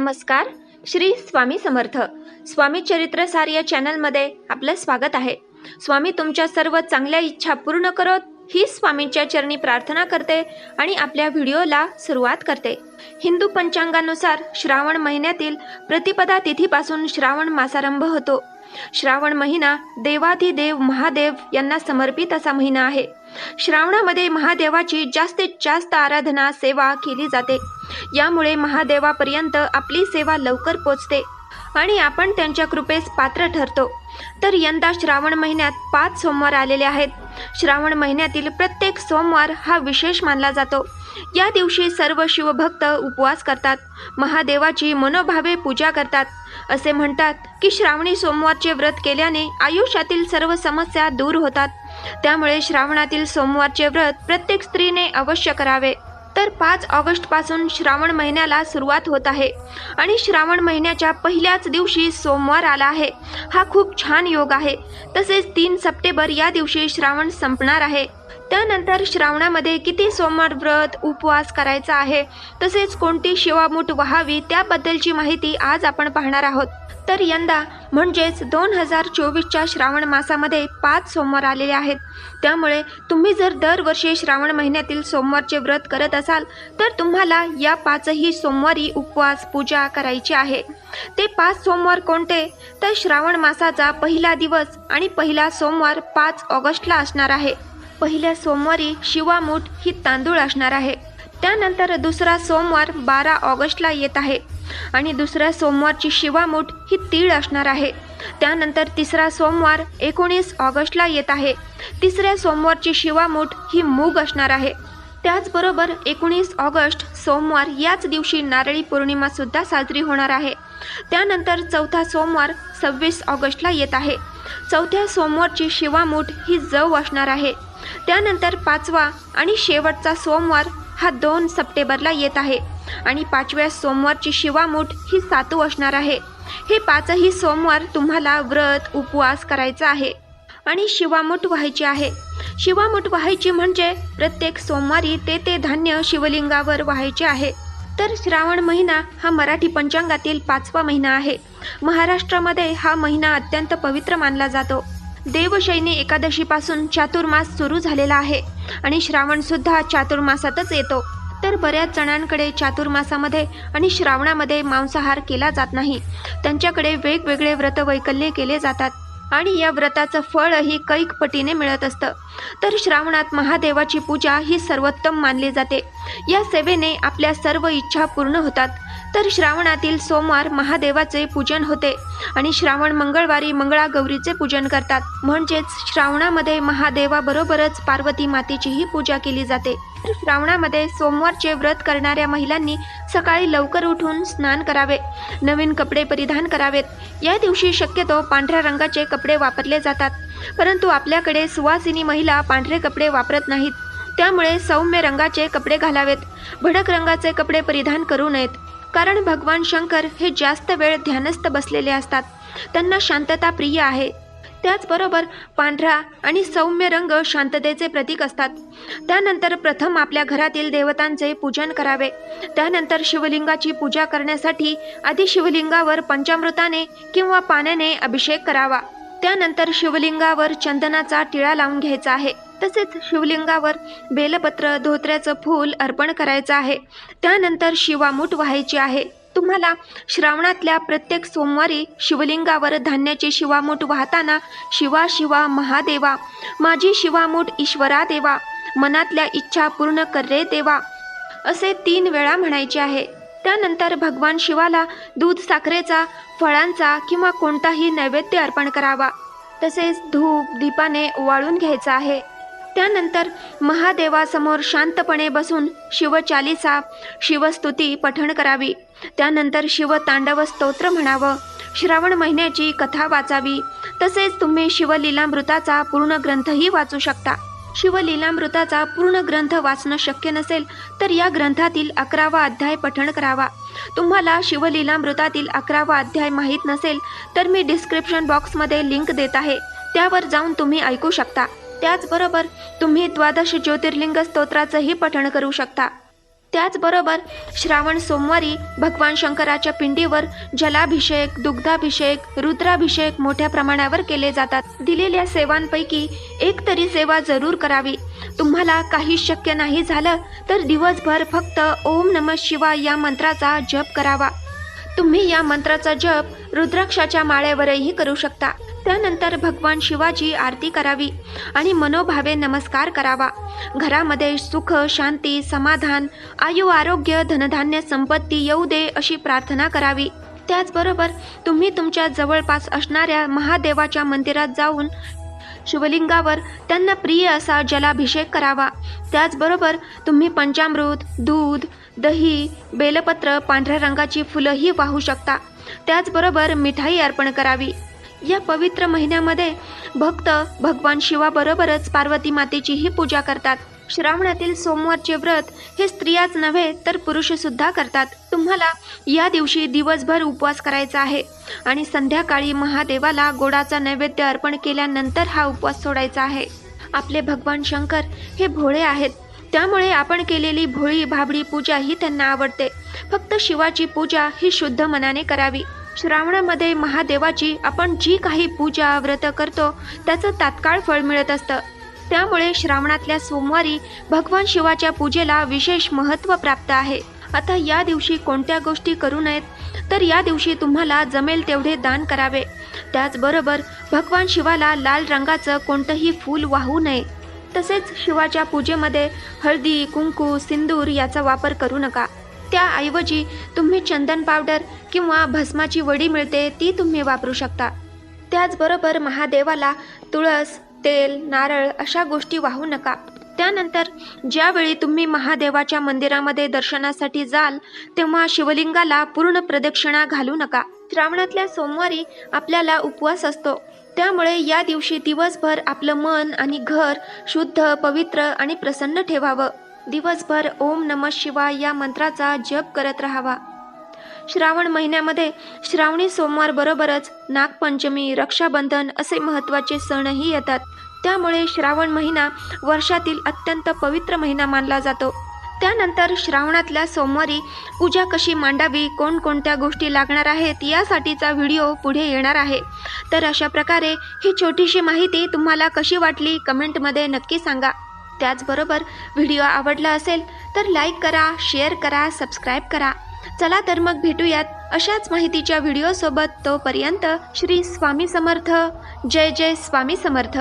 नमस्कार श्री स्वामी समर्थ. स्वामी चरित्रसार या चॅनलमध्ये आपलं स्वागत आहे. स्वामी तुमच्या सर्व चांगल्या इच्छा पूर्ण करत ही स्वामींच्या चरणी प्रार्थना करते आणि आपल्या व्हिडिओला सुरुवात करते. हिंदू पंचांगानुसार श्रावण महिन्यातील प्रतिपदा तिथीपासून श्रावण मासारंभ होतो. श्रावण महिना देवाधिदेव महादेव यांना समर्पित असा महिना आहे. श्रावणामध्ये महादेवाची जास्तीत जास्त आराधना सेवा केली जाते. यामुळे महादेवापर्यंत आपली सेवा लवकर पोचते आणि आपण त्यांच्या कृपेस पात्र ठरतो. तर यंदा श्रावण महिन्यात पाच सोमवार आलेले आहेत. श्रावण महिन्यातील प्रत्येक सोमवार हा विशेष मानला जातो. या दिवशी सर्व शिवभक्त उपवास करतात. महादेवाची मनोभावे पूजा करतात. असे म्हणतात की श्रावणी सोमवारचे व्रत केल्याने आयुष्यातील सर्व समस्या दूर होतात. त्यामुळे श्रावणातील सोमवारचे व्रत प्रत्येक स्त्रीने अवश्य करावे. तर पाच ऑगस्टपासून श्रावण महिन्याला सुरुवात होत आहे आणि श्रावण महिन्याच्या पहिल्याच दिवशी सोमवार आला आहे. हा खूप छान योग आहे. तसेच तीन सप्टेंबर या दिवशी श्रावण संपणार आहे. त्यानंतर श्रावणामध्ये किती सोमवार व्रत उपवास करायचा आहे तसेच कोणती शिवामूठ व्हावी त्याबद्दलची माहिती आज आपण पाहणार आहोत. तर यंदा म्हणजेच दोन हजार चोवीसच्या श्रावण मासामध्ये पाच सोमवार आलेले आहेत. त्यामुळे तुम्ही जर दरवर्षी श्रावण महिन्यातील सोमवारचे व्रत करत असाल तर तुम्हाला या पाचही सोमवारी उपवास पूजा करायची आहे. ते पाच सोमवार कोणते? तर श्रावण मासाचा पहिला दिवस आणि पहिला सोमवार पाच ऑगस्टला असणार आहे. पहिल्या सोमवारी शिवामूठ ही तांदूळ असणार आहे. त्यानंतर दुसरा सोमवार बारा ऑगस्टला येत आहे. आणि दुसऱ्या सोमवारची शिवामूठ ही तीळ असणार आहे. त्यानंतर तिसरा सोमवार एकोणीस ऑगस्टला येत आहे. तिसऱ्या सोमवारची शिवामूठ ही मूग असणार आहे. त्याचबरोबर एकोणीस ऑगस्ट सोमवार याच दिवशी नारळी पौर्णिमा सुद्धा साजरी होणार आहे. त्यानंतर चौथा सोमवार सव्वीस ऑगस्टला येत आहे. चौथ्या सोमवारची शिवामूठ ही जव असणार आहे. त्यानंतर पाचवा आणि शेवटचा सोमवार हा दोन सप्टेंबरला येत आहे. आणि पाचव्या सोमवारची शिवामूठ ही सातू असणार आहे. हे पाचही सोमवार तुम्हाला व्रत उपवास करायचा आहे. आणि शिवामूठ व्हायची आहे. शिवामूठ व्हायची म्हणजे प्रत्येक सोमवारी ते ते धान्य शिवलिंगावर व्हायचे आहे. तर श्रावण महिना हा मराठी पंचांगातील पाचवा महिना आहे. महाराष्ट्रामध्ये हा महिना अत्यंत पवित्र मानला जातो. देवशैनी एकादशीपासून चातुर्मास सुरू झालेला आहे. आणि श्रावण सुद्धा चातुर्मासातच येतो. तर बऱ्याच जणांकडे चातुर्मासामध्ये आणि श्रावणामध्ये मांसाहार केला जात नाही. त्यांच्याकडे वेगवेगळे व्रत वैकल्य केले जातात आणि या व्रताचं फळही कैक पटीने मिळत असतं. तर श्रावणात महादेवाची पूजा ही सर्वोत्तम मानली जाते. या सेवेने आपल्या सर्व इच्छा पूर्ण होतात. तर श्रावणातील सोमवार महादेवाचे पूजन होते आणि श्रावण मंगळवारी मंगळागौरीचे पूजन करतात. म्हणजेच श्रावणामध्ये महादेवाबरोबरच पार्वती मातेचीही पूजा केली जाते. तर श्रावणामध्ये सोमवारचे व्रत करणाऱ्या महिलांनी सकाळी लवकर उठून स्नान करावे. नवीन कपडे परिधान करावेत. या दिवशी शक्यतो पांढऱ्या रंगाचे कपडे वापरले जातात. परंतु आपल्याकडे सुवासिनी महिला पांढरे कपडे वापरत नाहीत. त्यामुळे सौम्य रंगाचे कपडे घालावेत. भडक रंगाचे कपडे परिधान करू नयेत. कारण भगवान शंकर हे जास्त वेळ ध्यानस्थ बसलेले असतात. त्यांना शांतता प्रिय आहे. त्याचबरोबर पांढरा आणि सौम्य रंग शांततेचे प्रतीक असतात. त्यानंतर प्रथम आपल्या घरातील देवतांचे पूजन करावे. त्यानंतर शिवलिंगाची पूजा करण्यासाठी आधी शिवलिंगावर पंचामृताने किंवा पाण्याने अभिषेक करावा. त्यानंतर शिवलिंगावर चंदनाचा टिळा लावून घ्यायचा आहे. तसेच शिवलिंगावर बेलपत्र धोत्र्याचं फूल अर्पण करायचं आहे. त्यानंतर शिवामूठ व्हायची आहे. तुम्हाला श्रावणातल्या प्रत्येक सोमवारी शिवलिंगावर धान्याची शिवामूठ वाहताना शिवा शिवा महादेवा माझी शिवामूठ ईश्वरा देवा मनातल्या इच्छा पूर्ण कर रे देवा असे तीन वेळा म्हणायचे आहे. त्यानंतर भगवान शिवाला दूध साखरेचा फळांचा किंवा कोणताही नैवेद्य अर्पण करावा. तसेच धूप दीपाने ओवाळून घ्यायचा आहे. त्यानंतर महादेवासमोर शांतपणे बसून शिवचालिसा शिवस्तुती पठण करावी. त्यानंतर शिवतांडव स्तोत्र म्हणावं. श्रावण महिन्याची कथा वाचावी. तसेच तुम्ही शिवलीलामृताचा पूर्ण ग्रंथही वाचू शकता. शिवलीलामृताचा पूर्ण ग्रंथ वाचणं शक्य नसेल तर या ग्रंथातील अकरावा अध्याय पठण करावा. तुम्हाला शिवलीलामृतातील अकरावा अध्याय माहीत नसेल तर मी डिस्क्रिप्शन बॉक्समध्ये लिंक देत आहे. त्यावर जाऊन तुम्ही ऐकू शकता. त्याचबरोबर तुम्ही द्वादश ज्योतिर्लिंग स्तोत्राचंही पठण करू शकता. त्याचबरोबर श्रावण सोमवारी भगवान शंकराच्या पिंडीवर जलाभिषेक दुग्धाभिषेक रुद्राभिषेक मोठ्या प्रमाणावर केले जातात. दिलेल्या सेवांपैकी एक तरी सेवा जरूर करावी. तुम्हाला काही शक्य नाही झालं तर दिवसभर फक्त ओम नम शिवाय या मंत्राचा जप करावा. तुम्ही या मंत्राचा जप रुद्राक्षाच्या माळ्यावरही करू शकता. त्यानंतर भगवान शिवाची आरती करावी आणि मनोभावे नमस्कार करावा. घरामध्ये सुख शांती समाधान आयु आरोग्य धनधान्य संपत्ती येऊ दे अशी प्रार्थना करावी. त्याचबरोबर तुम्ही तुमच्या जवळपास असणाऱ्या महादेवाच्या मंदिरात जाऊन शिवलिंगावर त्यांना प्रिय असा जलाभिषेक करावा. त्याचबरोबर तुम्ही पंचामृत दूध दही बेलपत्र पांढऱ्या रंगाची फुलंही वाहू शकता. त्याचबरोबर मिठाई अर्पण करावी. या पवित्र महिन्यामध्ये भक्त भगवान शिवाबरोबरच पार्वती मातेचीही पूजा करतात. श्रावणातील सोमवारचे व्रत हे स्त्रियाच नव्हे तर पुरुषसुद्धा करतात. तुम्हाला या दिवशी दिवसभर उपवास करायचा आहे. आणि संध्याकाळी महादेवाला गोडाचा नैवेद्य अर्पण केल्यानंतर हा उपवास सोडायचा आहे. आपले भगवान शंकर हे भोळे आहेत. त्यामुळे आपण केलेली भोळी भाबडी पूजा ही त्यांना आवडते. फक्त शिवाची पूजा ही शुद्ध मनाने करावी. श्रावणामध्ये महादेवाची आपण जी काही पूजा व्रत करतो त्याचं तात्काळ फळ मिळत असतं. त्यामुळे श्रावणातल्या सोमवारी भगवान शिवाच्या पूजेला विशेष महत्त्व प्राप्त आहे. आता या दिवशी कोणत्या गोष्टी करू नयेत तर या दिवशी तुम्हाला जमेल तेवढे दान करावे. त्याचबरोबर भगवान शिवाला लाल रंगाचं कोणतंही फूल वाहू नये. तसेच शिवाच्या पूजेमध्ये हळदी कुंकू सिंदूर याचा वापर करू नका. त्याऐवजी तुम्ही चंदन पावडर किंवा भस्माची वडी मिळते ती तुम्ही वापरू शकता. त्याचबरोबर महादेवाला तुळस तेल नारळ अशा गोष्टी वाहू नका. त्यानंतर ज्यावेळी तुम्ही महादेवाच्या मंदिरामध्ये दर्शनासाठी जाल तेव्हा शिवलिंगाला पूर्ण प्रदक्षिणा घालू नका. श्रावणातल्या सोमवारी आपल्याला उपवास असतो. त्यामुळे या दिवशी दिवसभर आपलं मन आणि घर शुद्ध पवित्र आणि प्रसन्न ठेवावं. दिवसभर ओम नम शिवाय या मंत्राचा जप करत राहावा. श्रावण महिन्यामध्ये श्रावणी सोमवार बरोबरच नागपंचमी रक्षाबंधन असे महत्त्वाचे सणही येतात. त्यामुळे श्रावण महिना वर्षातील अत्यंत पवित्र महिना मानला जातो. त्यानंतर श्रावणातल्या सोमवारी पूजा कशी मांडावी कोणकोणत्या गोष्टी लागणार आहेत यासाठीचा व्हिडिओ पुढे येणार आहे. तर अशा प्रकारे ही छोटीशी माहिती तुम्हाला कशी वाटली कमेंटमध्ये नक्की सांगा. त्याचबरोबर व्हिडिओ आवडला असेल तर लाईक करा शेअर करा सबस्क्राईब करा. चला तर मग भेटूयात अशाच माहितीच्या व्हिडिओसोबत तोपर्यंत श्री स्वामी समर्थ. जय जय स्वामी समर्थ.